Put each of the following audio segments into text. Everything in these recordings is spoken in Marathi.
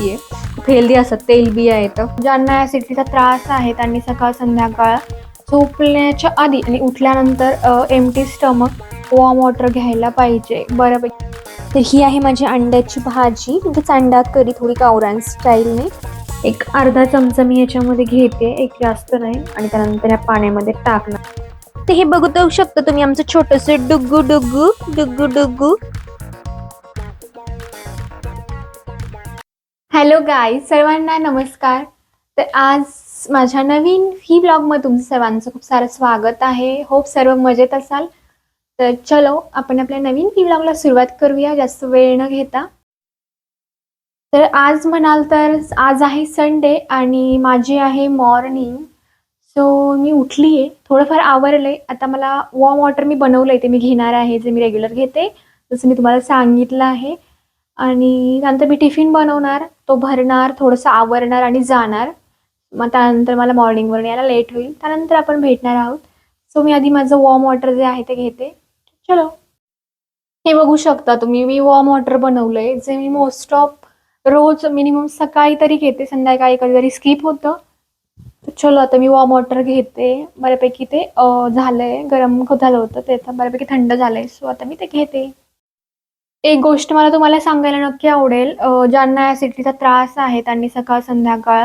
आहे हेल्दी असतात तेलबिया येतं. ज्यांना ॲसिडिटीचा त्रास आहे त्यांनी सकाळ संध्याकाळ झोपण्याच्या आधी आणि उठल्यानंतर एमटी स्टमक वॉर्म वॉटर घ्यायला पाहिजे बऱ्यापैकी. तर ही आहे माझी अंड्याची भाजी. म्हणजेच अंडा करी थोडी कावरान स्टाईलने एक अर्धा चमचा मी याच्यामध्ये घेते एक जास्त नाही. आणि त्यानंतर या पाण्यामध्ये टाकणार. तर हे बघू देऊ शकता तुम्ही आमचं छोटस डुग्गू डुग्गू डुग्गू डुग्गू हॅलो गाय सर्वांना नमस्कार. तर आज माझ्या नवीन ही ब्लॉगमध्ये तुमचं सर्वांचं खूप सारं स्वागत आहे. होप सर्व मजेत असाल. तर चलो आपण आपल्या नवीन ही ब्लॉगला सुरुवात करूया. जास्त वेळ न घेता. तर आज म्हणाल तर आज आहे संडे आणि माझी आहे मॉर्निंग सो मी उठली आहे थोडंफार आवरले आहे आता मला वॉर्म वॉटर मी बनवलं आहे ते मी घेणार आहे जे मी रेग्युलर घेते. जसं मी तुम्हाला सांगितलं आहे. आणि नंतर मी टिफिन बनवणार तो भरणार थोडंसं आवरणार आणि जाणार. मग त्यानंतर मला मॉर्निंगवर यायला लेट होईल त्यानंतर आपण भेटणार आहोत. सो मी आधी माझं वॉर्म वॉटर जे आहे ते घेते. चलो. हे बघू शकता तुम्ही मी वॉर्म वॉटर बनवलं आहे जे मी मोस्ट ऑफ रोज मिनिमम सकाळी तरी घेते संध्याकाळी कधीतरी स्किप होतं. तर चलो आता मी वॉर्म वॉटर घेते. बऱ्यापैकी ते झालं आहे गरम खूप झालं होतं ते आता बऱ्यापैकी थंड झालं आहे सो आता मी ते घेते. एक गोष्ट मला तुम्हाला सांगायला नक्की आवडेल ज्यांना ॲसिडिटीचा त्रास आहे त्यांनी सकाळ संध्याकाळ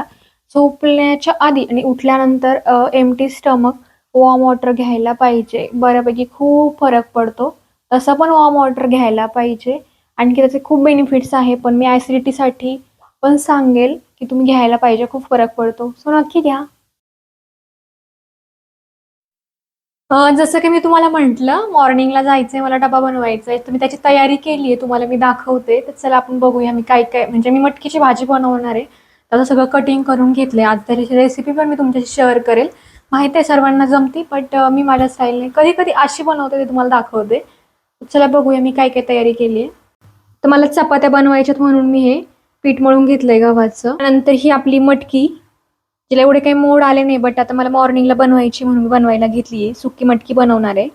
झोपण्याच्या आधी आणि उठल्यानंतर एमटी स्टमक वॉर्म वॉटर घ्यायला पाहिजे. बऱ्यापैकी खूप फरक पडतो. तसं पण वॉर्म वॉटर घ्यायला पाहिजे. आणखी त्याचे खूप बेनिफिट्स आहे पण मी ॲसिडिटीसाठी पण सांगेल की तुम्ही घ्यायला पाहिजे. खूप फरक पडतो. सो नक्की घ्या. जसं की मी तुम्हाला म्हटलं मॉर्निंगला जायचंय मला डबा बनवायचा आहे तर मी त्याची तयारी केली आहे तुम्हाला मी दाखवते. तर चला आपण बघूया मी काय काय म्हणजे मी मटकीची भाजी बनवणार आहे. त्याचं सगळं कटिंग करून घेतलंय. आज त्याची रेसिपी पण मी तुमच्याशी शेअर करेल. माहिती आहे सर्वांना जमती बट मी माझ्या स्टाईलने कधी कधी अशी बनवते ते तुम्हाला दाखवते. चला बघूया मी काय काय तयारी केली आहे तर मला चपात्या बनवायच्यात म्हणून मी हे पीठ मळून घेतलंय गव्हाचं. नंतर ही आपली मटकी तिला एवढे काही मोड आले नाही बट आता मला मॉर्निंगला बनवायची म्हणून मी बनवायला घेतली आहे सुकी मटकी बनवणार आहे.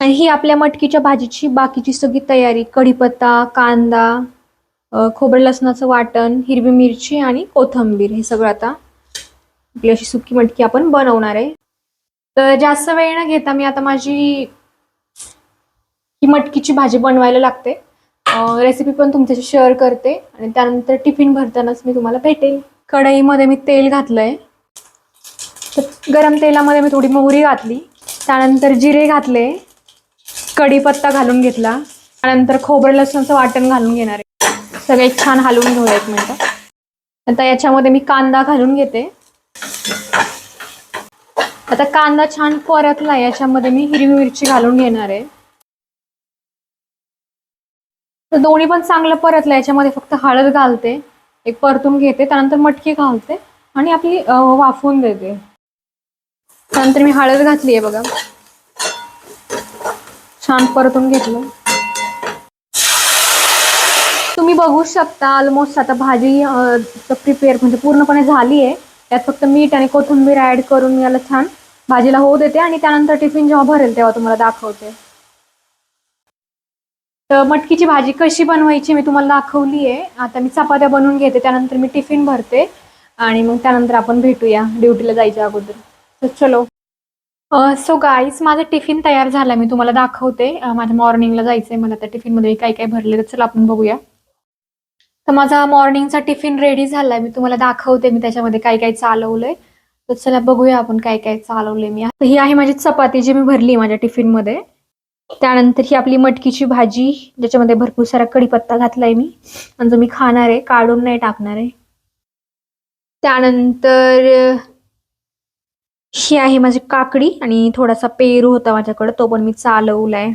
आणि ही आपल्या मटकीच्या भाजीची बाकीची सगळी तयारी कढीपत्ता कांदा खोबरं लसणाचं वाटण हिरवी मिरची आणि कोथंबीर हे सगळं आता आपली अशी सुकी मटकी आपण बनवणार आहे. तर जास्त वेळ न घेता मी आता माझी ही मटकीची भाजी बनवायला लागते. रेसिपी पण तुमच्याशी शेअर करते आणि त्यानंतर टिफिन भरतानाच मी तुम्हाला भेटेल. कढईमध्ये मी तेल घातलंय. तर गरम तेलामध्ये मी थोडी मोहरी घातली. त्यानंतर जिरे घातले. कढीपत्ता घालून घेतला. त्यानंतर खोबरं लसणाचं वाटण घालून घेणार आहे. सगळे छान हलवून घेऊया एक मिनटं. आता याच्यामध्ये मी कांदा घालून घेते. आता कांदा छान परतला याच्यामध्ये मी हिरवी मिरची घालून घेणार आहे. तर दोन्ही पण चांगलं परतलं याच्यामध्ये फक्त हळद घालते. एक परतून घेते त्यानंतर मटकी घालते आणि आपली वाफवून देते. त्यानंतर मी हळद घातली आहे बघा. छान परतून घेतलं. तुम्ही बघू शकता ऑलमोस्ट आता भाजी प्रिपेअर म्हणजे पूर्णपणे झाली आहे. त्यात फक्त मीठ आणि कोथिंबीर ऍड करून याला छान भाजीला होऊ देते आणि त्यानंतर टिफिन जेव्हा भरेल तेव्हा तुम्हाला दाखवते. तर मटकीची भाजी कशी बनवायची मी तुम्हाला दाखवली आहे आता मी चपात्या बनवून घेते त्यानंतर मी टिफिन भरते आणि मग त्यानंतर आपण भेटूया ड्युटीला जायच्या अगोदर. तर चलो. सो गाईज माझा टिफिन तयार झाला मी तुम्हाला दाखवते. माझ्या मॉर्निंगला जायचंय मला त्या टिफिनमध्ये काय काय भरले तर चला आपण बघूया. तर माझा मॉर्निंगचा टिफिन रेडी झालाय मी तुम्हाला दाखवते मी त्याच्यामध्ये काय काय चालवलंय. तर चला बघूया आपण काय काय चालवलंय मी. तर ही आहे माझी चपाती जी मी भरली माझ्या टिफिनमध्ये. त्यानंतर ही आपली मटकीची भाजी ज्याच्यामध्ये भरपूर सारा कढीपत्ता घातलाय मी. आणि जो मी खाणार आहे काढून नाही टाकणार आहे. त्यानंतर ही आहे माझी काकडी आणि थोडासा पेरू होता माझ्याकडे तो पण मी चालवलाय.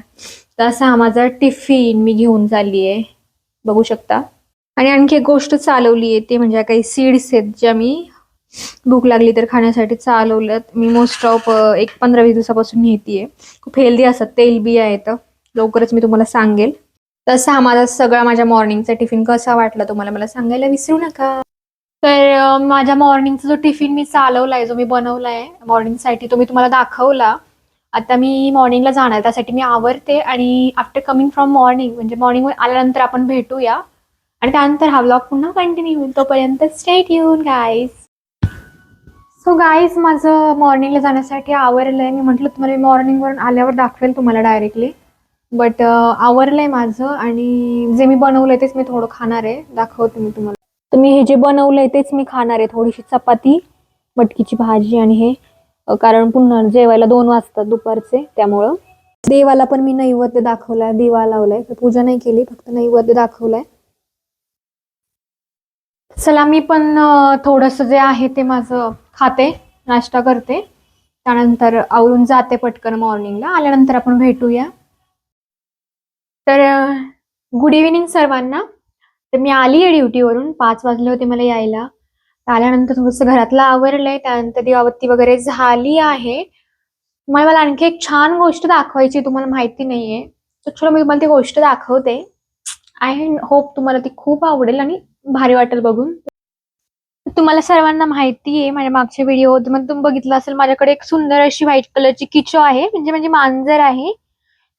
तर असा हा माझा टिफिन मी घेऊन चालली आहे बघू शकता. आणि आणखी एक गोष्ट चालवली आहे ते म्हणजे काही सीड्स आहेत ज्या मी भूक लागली तर खाण्यासाठी चालवलं मी मोस्ट ऑफ एक पंधरा वीस दिवसापासून नेतीये. खूप हेल्दी असतात तेलबिया येतं लवकरच मी तुम्हाला सांगेल. तसा हा माझा सगळा माझ्या मॉर्निंगचा टिफिन कसा वाटला तुम्हाला मला सांगायला विसरू नका. तर माझ्या मॉर्निंगचा जो टिफिन मी चालवलाय जो मी बनवलाय मॉर्निंगसाठी तो मी तुम्हाला दाखवला. आता मी मॉर्निंगला जाणार त्यासाठी मी आवरते आणि आफ्टर कमिंग फ्रॉम मॉर्निंग म्हणजे मॉर्निंग आल्यानंतर आपण भेटूया. आणि त्यानंतर हा ब्लॉग पुन्हा कंटिन्यू होईल. तोपर्यंत स्टेट येऊन गाईज सो गाईज माझं मॉर्निंगला जाण्यासाठी आवरलं आहे मी म्हटलं तुम्हाला मी मॉर्निंगवरून आल्यावर दाखवेल तुम्हाला डायरेक्टली बट आवरलं आहे माझं आणि जे मी बनवलं तेच मी थोडं खाणार आहे. दाखवते मी तुम्हाला. तर मी हे जे बनवलं आहे तेच मी खाणार आहे. थोडीशी चपाती मटकीची भाजी आणि हे. कारण पुन्हा जेवायला दोन वाजतात दुपारचे त्यामुळं. देवाला पण मी नैवेद्य दाखवलाय दिवा लावलाय. तर पूजा नाही केली फक्त नैवेद्य दाखवलाय. चला मी पण थोडंसं जे आहे ते माझं खाते नाश्ता करते. त्यानंतर आवरून जाते पटकन मॉर्निंगला आल्यानंतर आपण भेटूया. तर गुड इव्हिनिंग सर्वांना. तर मी आली आहे ड्युटीवरून पाच वाजले होते मला यायला. तर आल्यानंतर थोडंसं घरातलं आवरलंय. त्यानंतर दिवाबत्ती वगैरे झाली आहे. मला मला आणखी एक छान गोष्ट दाखवायची तुम्हाला माहिती नाहीये. तर चलो मी तुम्हाला ती गोष्ट दाखवते. आय होप तुम्हाला ती खूप आवडेल आणि भारी वाटेल बघून. तुम्हाला सर्वांना माहिती आहे माझ्या मागच्या व्हिडिओ तुम्ही बघितलं असेल माझ्याकडे एक सुंदर अशी व्हाईट कलरची किचो आहे म्हणजे म्हणजे मांजर आहे.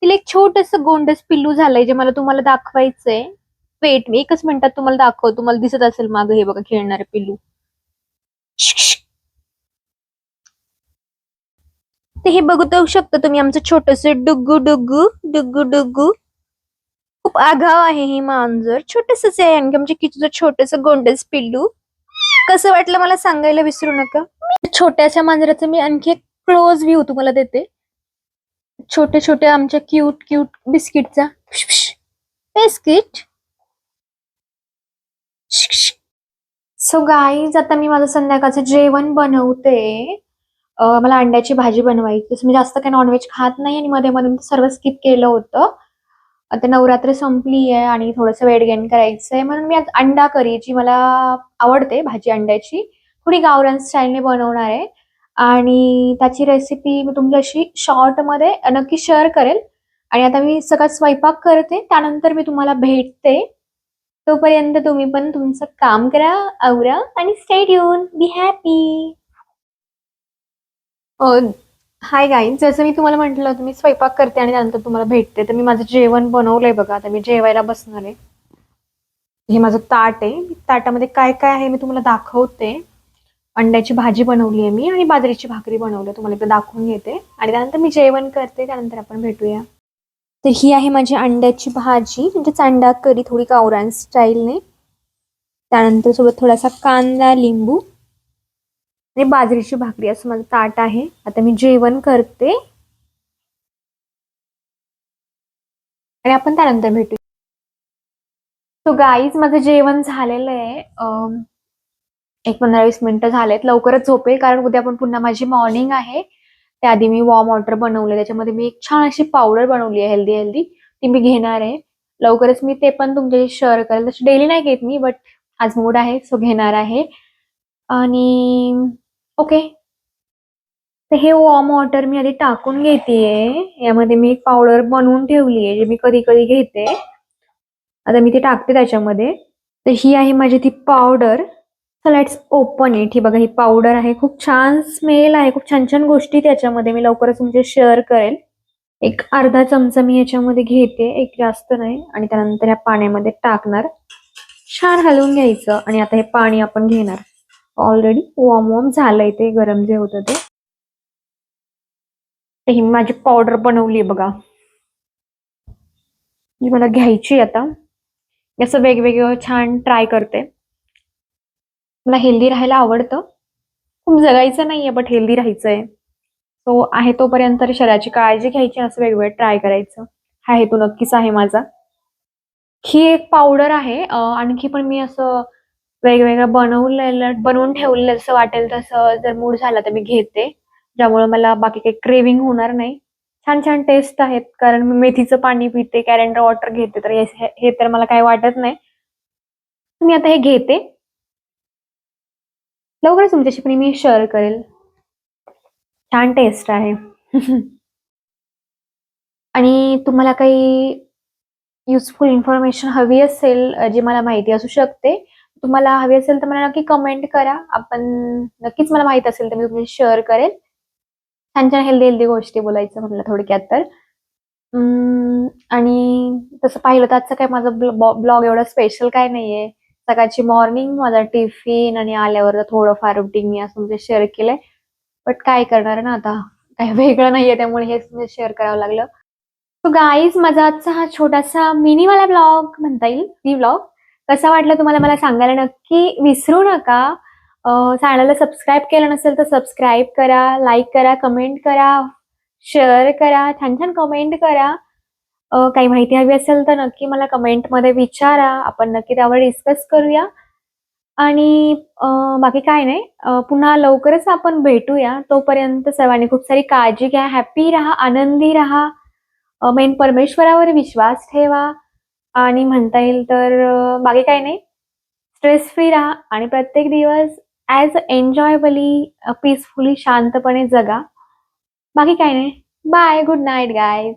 तिला एक छोटस गोंडस पिल्लू झालंय जे मला तुम्हाला दाखवायचंय. वेट मी एकच मिनिटात तुम्हाला दाखव तुम्हाला दिसत असेल माग हे बघा खेळणारे पिल्लू. ते हे बघू शकता तुम्ही आमचं छोटस डुग्गू डुग्गू डुग्गू डुग्गू. खूप आघाव आहे हे मांजर छोटसच आहे आणखी आमच्या किचूचं छोटस गोंडस पिल्लू. कसं वाटलं मला सांगायला विसरू नका? छोट्याशा मांजराचं मी आणखी एक क्लोज व्ह्यू तुम्हाला देते. छोटे छोटे आमच्या क्यूट क्यूट बिस्किटचा बिस्किट सो गाईज आता मी माझं संध्याकाळचं जेवण बनवते. मला अंड्याची भाजी बनवायची. तसं मी जास्त काही नॉनव्हेज खात नाही आणि मध्ये मध्ये सर्व स्किप केलं होतं. आता नवरात्र संपली आहे आणि थोडंसं वेट गेन करायचंय म्हणून मी आज अंडा करी जी मला आवडते भाजी अंड्याची थोडी गावरान स्टाईलने बनवणार. आहे आणि त्याची रेसिपी मी तुमच्याशी शॉर्टमध्ये नक्की शेअर करेल. आणि आता मी सगळा स्वयंपाक करते त्यानंतर मी तुम्हाला भेटते. तोपर्यंत तुम्ही पण तुमचं काम करा आवरा आणि स्टेट येऊन बी हॅपी हाय गाईज जसं मी तुम्हाला म्हटलं होतं मी स्वयंपाक करते आणि त्यानंतर तुम्हाला भेटते तर मी माझं जेवण बनवलंय बघा. आता मी जेवायला बसणार आहे. हे माझं ताट आहे. ताटामध्ये काय काय आहे मी तुम्हाला दाखवते. अंड्याची भाजी बनवली आहे मी आणि बाजरीची भाकरी बनवली आहे. तुम्हाला एकदा दाखवून घेते. आणि त्यानंतर मी जेवण करते. त्यानंतर आपण भेटूया. तर ही आहे माझी अंड्याची भाजी. म्हणजे अंडा करी थोडी कावरान स्टाईलने त्यानंतर सोबत थोडासा कांदा लिंबू. आणि बाजरीची भाकरी असं माझं ताट आहे. आता मी जेवण करते. आणि आपण त्यानंतर भेटू. सो गाईज माझं जेवण झालेलं आहे. एक पंधरा वीस मिनिटं झालेत. लवकरच झोपेल कारण उद्या पण पुन्हा माझी मॉर्निंग आहे. त्याआधी मी वॉर्म वॉटर बनवलं त्याच्यामध्ये मी एक छान अशी पावडर बनवली आहे हेल्दी हेल्दी ती मी घेणार आहे. लवकरच मी ते पण तुमच्याशी शेअर करेल. तशी डेली नाही घेत मी बट आज मूड आहे सो घेणार आहे. आणि ओके तर हे वॉर्म वॉटर मी आधी टाकून घेतेय. यामध्ये मी एक पावडर बनवून ठेवली आहे जे मी कधी कधी घेते. आता मी ते टाकते त्याच्यामध्ये. तर ही आहे माझी ती पावडर लेट्स ओपन इट ही बघा ही पावडर आहे. खूप छान स्मेल आहे. खूप छान छान गोष्टी त्याच्यामध्ये मी लवकरच तुमचे शेअर करेल. एक अर्धा चमचा मी याच्यामध्ये घेते. एक जास्त नाही. आणि त्यानंतर ह्या पाण्यामध्ये टाकणार. छान हलवून घ्यायचं. आणि आता हे पाणी आपण घेणार. ऑलरेडी वॉर्म वॉर्म झालंय ते गरम जे होतं ते. ही माझी पावडर बनवली आहे बघा. जी मला घ्यायची आता. मी असं वेगवेगळं छान ट्राय करते. मला हेल्दी राहायला आवडतं. खूप जगायचं नाहीये बट हेल्दी राहायचंय. सो आहे तोपर्यंत शरीराची काळजी घ्यायची असं वेगवेगळं ट्राय करायचं. हा हेतू नक्कीच आहे माझा. ही एक पावडर आहे आणखी पण मी असं वेगवेगळं बनवलेलं बनवून ठेवलेलं असं वाटेल तसं जर मूड झाला तर मी घेते. ज्यामुळे मला बाकी काही क्रेविंग होणार नाही. छान छान टेस्ट आहेत. कारण मी मेथीचं पाणी पिते कॅरेंडर वॉटर घेते तर हे तर मला काही वाटत नाही. मी आता हे घेते. लवकरच तुमच्याशी पण मी शेअर करेल. छान टेस्ट आहे. आणि तुम्हाला काही युजफुल इन्फॉर्मेशन हवी असेल जी मला माहिती असू शकते तुम्हाला हवी असेल तर मला नक्की कमेंट करा. आपण नक्कीच मला माहीत असेल तर मी तुम्ही शेअर करेल छान छान हेल्दी हेल्दी गोष्टी बोलायचं म्हटलं थोडक्यात तर. अं, आणि तसं पाहिलं तर आजचं काय माझं ब्लॉग एवढं स्पेशल काय नाहीये. सकाळची मॉर्निंग माझा टिफिन आणि आल्यावर थोडंफार रुटीन मी असं म्हणजे शेअर केलंय. बट काय करणार ना आता? काही वेगळं नाहीये त्यामुळे हेच म्हणजे शेअर करावं लागलं. सो गाईज माझा आजचा हा छोटासा मिनीवाला ब्लॉग म्हणता येईल. मी ब्लॉग कसा वाटला तुम्हाला मला सांगायला? नक्की विसरू नका. चॅनलला सबस्क्राईब केलं नसेल तर सबस्क्राईब करा लाईक करा कमेंट करा शेअर करा छान छान कमेंट करा. काही माहिती हवी असेल तर नक्की मला कमेंटमध्ये विचारा. आपण नक्की त्यावर डिस्कस करूया. आणि बाकी काय नाही. पुन्हा लवकरच आपण भेटूया. तोपर्यंत सर्वांनी खूप सारी काळजी घ्या. हॅपी राहा आनंदी राहा. मेन परमेश्वरावर विश्वास ठेवा. आणि म्हणता येईल तर बाकी काही नाही. स्ट्रेस फ्री राहा आणि प्रत्येक दिवस ॲज एन्जॉयबली पीसफुली शांतपणे जगा. बाकी काही नाही. Bye good night guys